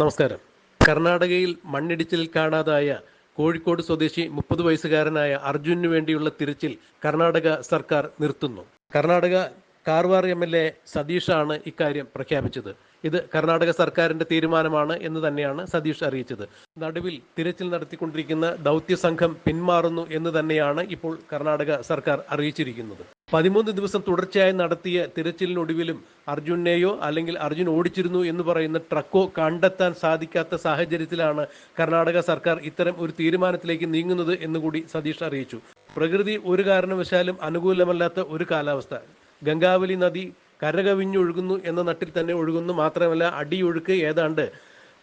നമസ്കാരം. കർണാടകയിൽ മണ്ണിടിച്ചിൽ കാണാതായ കോഴിക്കോട് സ്വദേശി മുപ്പത് വയസ്സുകാരനായ അർജുനു വേണ്ടിയുള്ള തിരച്ചിൽ കർണാടക സർക്കാർ നിർത്തുന്നു. Karnataka Karwar M L A സതീഷാണ് ഇക്കാര്യം പ്രഖ്യാപിച്ചത്. ഇത് കർണാടക സർക്കാരിന്റെ തീരുമാനമാണ് എന്ന് തന്നെയാണ് സതീഷ് അറിയിച്ചത്. നടുവിൽ തിരച്ചിൽ നടത്തിക്കൊണ്ടിരിക്കുന്ന ദൗത്യ സംഘം പിന്മാറുന്നു എന്ന് തന്നെയാണ് ഇപ്പോൾ കർണാടക സർക്കാർ അറിയിച്ചിരിക്കുന്നത്. പതിമൂന്ന് ദിവസം തുടർച്ചയായി നടത്തിയ തിരച്ചിലിനൊടുവിലും അർജുനെയോ അല്ലെങ്കിൽ അർജുൻ ഓടിച്ചിരുന്നു എന്ന് പറയുന്ന ട്രക്കോ കണ്ടെത്താൻ സാധിക്കാത്ത സാഹചര്യത്തിലാണ് കർണാടക സർക്കാർ ഇത്തരം ഒരു തീരുമാനത്തിലേക്ക് നീങ്ങുന്നത് എന്നുകൂടി സതീഷ് അറിയിച്ചു. പ്രകൃതി ഒരു കാരണവശാലും അനുകൂലമല്ലാത്ത ഒരു കാലാവസ്ഥ. ഗംഗാവലി നദി കരകവിഞ്ഞൊഴുകുന്നു എന്ന നട്ടിൽ തന്നെ ഒഴുകുന്നു മാത്രമല്ല അടിയൊഴുക്ക് ഏതാണ്ട്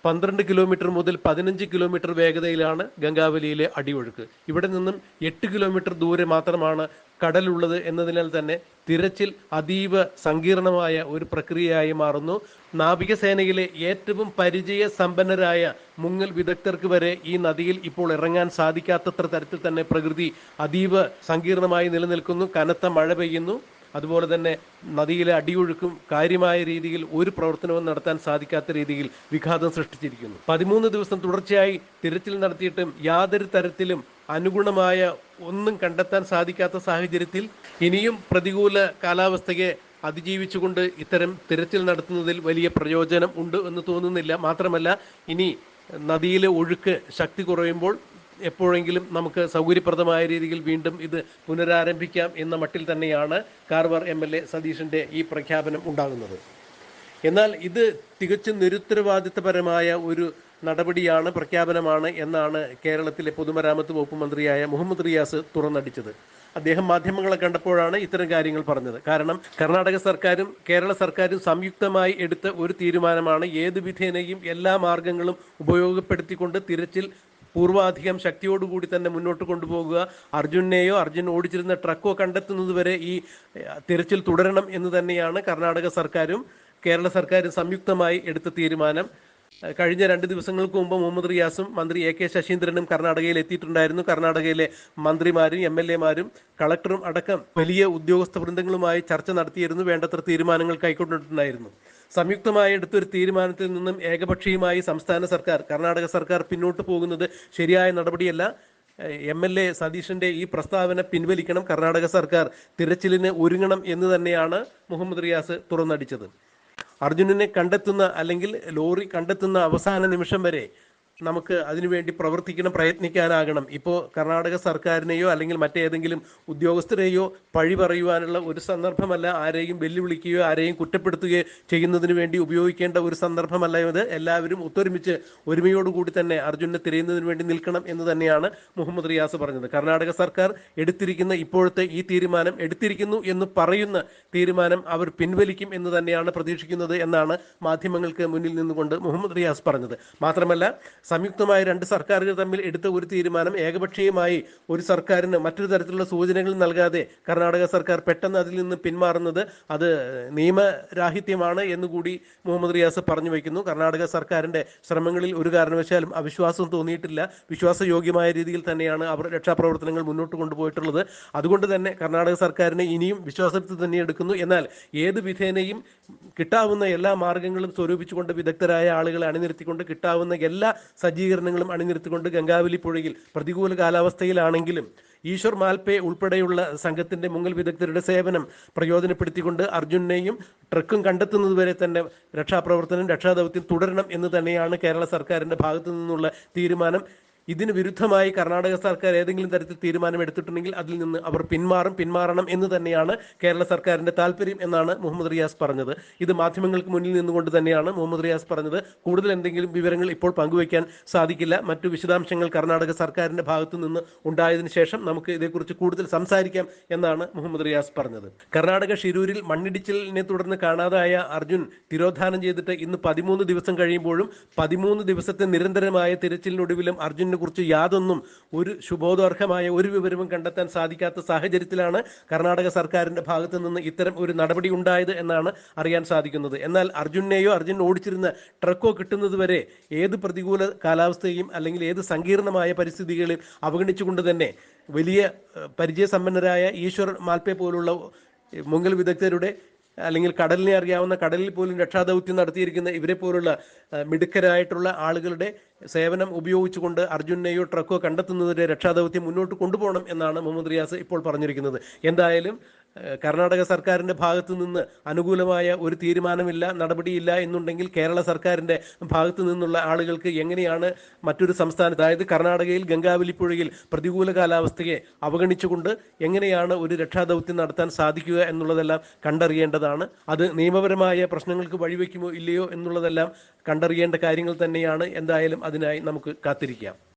പന്ത്രണ്ട് കിലോമീറ്റർ മുതൽ പതിനഞ്ച് കിലോമീറ്റർ വേഗതയിലാണ് ഗംഗാവലിയിലെ അടിയൊഴുക്ക്. ഇവിടെ നിന്നും എട്ട് കിലോമീറ്റർ ദൂരെ മാത്രമാണ് കടലുള്ളത് എന്നതിനാൽ തന്നെ തിരച്ചിൽ അതീവ സങ്കീർണമായ ഒരു പ്രക്രിയയായി മാറുന്നു. നാവികസേനയിലെ ഏറ്റവും പരിചയ സമ്പന്നരായ മുങ്ങൽ വിദഗ്ധർക്ക് വരെ ഈ നദിയിൽ ഇപ്പോൾ ഇറങ്ങാൻ സാധിക്കാത്തത്ര തരത്തിൽ തന്നെ പ്രകൃതി അതീവ സങ്കീർണമായി നിലനിൽക്കുന്നു. കനത്ത മഴ പെയ്യുന്നു. അതുപോലെ തന്നെ നദിയിലെ അടിയൊഴുക്കും കാര്യമായ രീതിയിൽ ഒരു പ്രവർത്തനവും നടത്താൻ സാധിക്കാത്ത രീതിയിൽ വിഘാതം സൃഷ്ടിച്ചിരിക്കുന്നു. പതിമൂന്ന് ദിവസം തുടർച്ചയായി തിരച്ചിൽ നടത്തിയിട്ടും യാതൊരു തരത്തിലും അനുഗുണമായ ഒന്നും കണ്ടെത്താൻ സാധിക്കാത്ത സാഹചര്യത്തിൽ ഇനിയും പ്രതികൂല കാലാവസ്ഥയെ അതിജീവിച്ചുകൊണ്ട് ഇത്തരം തിരച്ചിൽ നടത്തുന്നതിൽ വലിയ പ്രയോജനം ഉണ്ട് എന്ന് തോന്നുന്നില്ല. മാത്രമല്ല ഇനി നദിയിലെ ഒഴുക്ക് ശക്തി കുറയുമ്പോൾ എപ്പോഴെങ്കിലും നമുക്ക് സൗകര്യപ്രദമായ രീതിയിൽ വീണ്ടും ഇത് പുനരാരംഭിക്കാം എന്ന മട്ടിൽ തന്നെയാണ് കാർവർ എം എൽ എ സതീഷിന്റെ ഈ പ്രഖ്യാപനം ഉണ്ടാകുന്നത്. എന്നാൽ ഇത് തികച്ചും നിരുത്തരവാദിത്തപരമായ ഒരു നടപടിയാണ് പ്രഖ്യാപനമാണ് എന്നാണ് കേരളത്തിലെ പൊതുമരാമത്ത് വകുപ്പ് മന്ത്രിയായ മുഹമ്മദ് റിയാസ് തുറന്നടിച്ചത്. അദ്ദേഹം മാധ്യമങ്ങളെ കണ്ടപ്പോഴാണ് ഇത്തരം കാര്യങ്ങൾ പറഞ്ഞത്. കാരണം കർണാടക സർക്കാരും കേരള സർക്കാരും സംയുക്തമായി എടുത്ത ഒരു തീരുമാനമാണ് ഏത് വിധേനയും എല്ലാ മാർഗങ്ങളും ഉപയോഗപ്പെടുത്തിക്കൊണ്ട് തിരച്ചിൽ പൂർവാധികം ശക്തിയോടുകൂടി തന്നെ മുന്നോട്ട് കൊണ്ടുപോകുക. അർജുനെയോ അർജുൻ ഓടിച്ചിരുന്ന ട്രക്കോ കണ്ടെത്തുന്നതുവരെ ഈ ഏഹ്, തിരച്ചിൽ തുടരണം എന്ന് തന്നെയാണ് കർണാടക സർക്കാരും കേരള സർക്കാരും സംയുക്തമായി എടുത്ത തീരുമാനം. കഴിഞ്ഞ രണ്ട് ദിവസങ്ങൾക്ക് മുമ്പ് മുഹമ്മദ് റിയാസും മന്ത്രി എ കെ ശശീന്ദ്രനും കർണാടകയിൽ എത്തിയിട്ടുണ്ടായിരുന്നു. കർണാടകയിലെ മന്ത്രിമാരും എം എൽ എമാരും കളക്ടറും അടക്കം വലിയ ഉദ്യോഗസ്ഥ വൃന്ദങ്ങളുമായി ചർച്ച നടത്തിയിരുന്നു. വേണ്ടത്ര തീരുമാനങ്ങൾ കൈക്കൊണ്ടിട്ടുണ്ടായിരുന്നു. സംയുക്തമായി എടുത്തൊരു തീരുമാനത്തിൽ നിന്നും ഏകപക്ഷീയമായി സംസ്ഥാന സർക്കാർ കർണാടക സർക്കാർ പിന്നോട്ട് പോകുന്നത് ശരിയായ നടപടിയല്ല. എം എൽ എ സതീഷിന്റെ ഈ പ്രസ്താവന പിൻവലിക്കണം. കർണാടക സർക്കാർ തിരച്ചിലിന് ഒരുങ്ങണം എന്ന് തന്നെയാണ് മുഹമ്മദ് റിയാസ് തുറന്നടിച്ചത്. അർജുനനെ കണ്ടെത്തുന്ന അല്ലെങ്കിൽ ലോറി കണ്ടെത്തുന്ന അവസാന നിമിഷം വരെ നമുക്ക് അതിനുവേണ്ടി പ്രവർത്തിക്കണം പ്രയത്നിക്കാനാകണം. ഇപ്പോൾ കർണാടക സർക്കാരിനെയോ അല്ലെങ്കിൽ മറ്റേതെങ്കിലും ഉദ്യോഗസ്ഥരെയോ പഴി പറയുവാനുള്ള ഒരു സന്ദർഭമല്ല ആരെയും വെല്ലുവിളിക്കുകയോ ആരെയും കുറ്റപ്പെടുത്തുകയോ ചെയ്യുന്നതിന് വേണ്ടി ഉപയോഗിക്കേണ്ട ഒരു സന്ദർഭമല്ല ഇത്. എല്ലാവരും ഒത്തൊരുമിച്ച് ഒരുമയോടുകൂടി തന്നെ അർജുനെ തിരയുന്നതിന് വേണ്ടി നിൽക്കണം എന്ന് തന്നെയാണ് മുഹമ്മദ് റിയാസ് പറഞ്ഞത്. കർണാടക സർക്കാർ എടുത്തിരിക്കുന്ന ഇപ്പോഴത്തെ ഈ തീരുമാനം എടുത്തിരിക്കുന്നു എന്ന് പറയുന്ന തീരുമാനം അവർ പിൻവലിക്കും എന്ന് തന്നെയാണ് പ്രതീക്ഷിക്കുന്നത് എന്നാണ് മാധ്യമങ്ങൾക്ക് മുന്നിൽ നിന്നുകൊണ്ട് മുഹമ്മദ് റിയാസ് പറഞ്ഞത്. മാത്രമല്ല സംയുക്തമായ രണ്ട് സർക്കാരുകൾ തമ്മിൽ എടുത്ത ഒരു തീരുമാനം ഏകപക്ഷീയമായി ഒരു സർക്കാരിന് മറ്റൊരു തരത്തിലുള്ള സൂചനകൾ നൽകാതെ കർണാടക സർക്കാർ പെട്ടെന്ന് അതിൽ നിന്ന് പിന്മാറുന്നത് അത് നിയമരാഹിത്യമാണ് എന്നുകൂടി മുഹമ്മദ് റിയാസ് പറഞ്ഞു വയ്ക്കുന്നു. കർണാടക സർക്കാരിന്റെ ശ്രമങ്ങളിൽ ഒരു കാരണവശാലും അവിശ്വാസം തോന്നിയിട്ടില്ല. വിശ്വാസയോഗ്യമായ രീതിയിൽ തന്നെയാണ് അവർ രക്ഷാപ്രവർത്തനങ്ങൾ മുന്നോട്ട് കൊണ്ടുപോയിട്ടുള്ളത്. അതുകൊണ്ട് തന്നെ കർണാടക സർക്കാരിനെ ഇനിയും വിശ്വാസത്തിൽ തന്നെ എടുക്കുന്നു. എന്നാൽ ഏത് വിധേനയും കിട്ടാവുന്ന എല്ലാ മാർഗങ്ങളും സ്വരൂപിച്ചുകൊണ്ട് വിദഗ്ധരായ ആളുകളെ അണിനിരത്തിക്കൊണ്ട് കിട്ടാവുന്ന എല്ലാ സജ്ജീകരണങ്ങളും അണിനിരത്തിക്കൊണ്ട് ഗംഗാവലി പുഴയിൽ പ്രതികൂല കാലാവസ്ഥയിലാണെങ്കിലും ഈശ്വർ മാൽപേ ഉൾപ്പെടെയുള്ള സംഘത്തിന്റെ മുങ്ങൽ വിദഗ്ധരുടെ സേവനം പ്രയോജനപ്പെടുത്തിക്കൊണ്ട് അർജുനെയും ട്രക്കും കണ്ടെത്തുന്നതുവരെ തന്നെ രക്ഷാപ്രവർത്തനം രക്ഷാദൗത്യം തുടരണം എന്ന് തന്നെയാണ് കേരള സർക്കാരിന്റെ ഭാഗത്തു നിന്നുള്ള തീരുമാനം. ഇതിന് വിരുദ്ധമായി കർണാടക സർക്കാർ ഏതെങ്കിലും തരത്തിൽ തീരുമാനം എടുത്തിട്ടുണ്ടെങ്കിൽ അതിൽ നിന്ന് അവർ പിന്മാറും പിന്മാറണം എന്ന് തന്നെയാണ് കേരള സർക്കാരിന്റെ താല്പര്യം എന്നാണ് മുഹമ്മദ് റിയാസ് പറഞ്ഞത്. ഇത് മാധ്യമങ്ങൾക്ക് മുന്നിൽ നിന്നുകൊണ്ട് തന്നെയാണ് മുഹമ്മദ് റിയാസ് പറഞ്ഞത്. കൂടുതൽ എന്തെങ്കിലും വിവരങ്ങൾ ഇപ്പോൾ പങ്കുവയ്ക്കാൻ സാധിക്കില്ല. മറ്റു വിശദാംശങ്ങൾ കർണാടക സർക്കാരിന്റെ ഭാഗത്തു നിന്ന് ഉണ്ടായതിനു ശേഷം നമുക്ക് ഇതേക്കുറിച്ച് കൂടുതൽ സംസാരിക്കാം എന്നാണ് മുഹമ്മദ് റിയാസ് പറഞ്ഞത്. കർണാടക ഷിരൂരിൽ മണ്ണിടിച്ചിലിനെ തുടർന്ന് കാണാതായ അർജുൻ തിരോധാനം ചെയ്തിട്ട് ഇന്ന് പതിമൂന്ന് ദിവസം കഴിയുമ്പോഴും പതിമൂന്ന് ദിവസത്തെ നിരന്തരമായ തിരച്ചിലിനൊടുവിലും അർജുനെ കുറിച്ച് യാതൊന്നും ഒരു ശുഭോദർഹമായ ഒരു വിവരവും കണ്ടെത്താൻ സാധിക്കാത്ത സാഹചര്യത്തിലാണ് കർണാടക സർക്കാരിന്റെ ഭാഗത്ത് നിന്ന് ഇത്തരം ഒരു നടപടി ഉണ്ടായത് എന്നാണ് അറിയാൻ സാധിക്കുന്നത്. എന്നാൽ അർജുനെയോ അർജുൻ ഓടിച്ചിരുന്ന ട്രക്കോ കിട്ടുന്നത് വരെ ഏത് പ്രതികൂല കാലാവസ്ഥയും അല്ലെങ്കിൽ ഏത് സങ്കീർണമായ പരിസ്ഥിതികളിൽ അവഗണിച്ചുകൊണ്ട് തന്നെ വലിയ പരിചയസമ്പന്നരായ ഈശ്വർ മാൽപ്പെ പോലുള്ള മുങ്ങൽ വിദഗ്ധരുടെ അല്ലെങ്കിൽ കടലിനെ അറിയാവുന്ന കടലിൽ പോലും രക്ഷാദൗത്യം നടത്തിയിരിക്കുന്ന ഇവരെ പോലുള്ള മിടുക്കരായിട്ടുള്ള ആളുകളുടെ സേവനം ഉപയോഗിച്ചുകൊണ്ട് അർജുനെയോ ട്രക്കോ കണ്ടെത്തുന്നതിന്റെ രക്ഷാദൗത്യം മുന്നോട്ട് കൊണ്ടുപോകണം എന്നാണ് മുഹമ്മദ് റിയാസ് ഇപ്പോൾ പറഞ്ഞിരിക്കുന്നത്. എന്തായാലും കർണാടക സർക്കാരിന്റെ ഭാഗത്തു നിന്ന് അനുകൂലമായ ഒരു തീരുമാനമില്ല നടപടിയില്ല എന്നുണ്ടെങ്കിൽ കേരള സർക്കാരിന്റെ ഭാഗത്തു നിന്നുള്ള ആളുകൾക്ക് എങ്ങനെയാണ് മറ്റൊരു സംസ്ഥാനം അതായത് കർണാടകയിൽ ഗംഗാവലിപ്പുഴയിൽ പ്രതികൂല കാലാവസ്ഥയെ അവഗണിച്ചുകൊണ്ട് എങ്ങനെയാണ് ഒരു രക്ഷാദൗത്യം നടത്താൻ സാധിക്കുക എന്നുള്ളതെല്ലാം കണ്ടറിയേണ്ടതാണ്. അത് നിയമപരമായ പ്രശ്നങ്ങൾക്ക് വഴിവെക്കുമോ ഇല്ലയോ എന്നുള്ളതെല്ലാം കണ്ടറിയേണ്ട കാര്യങ്ങൾ തന്നെയാണ്. എന്തായാലും അതിനായി നമുക്ക് കാത്തിരിക്കാം.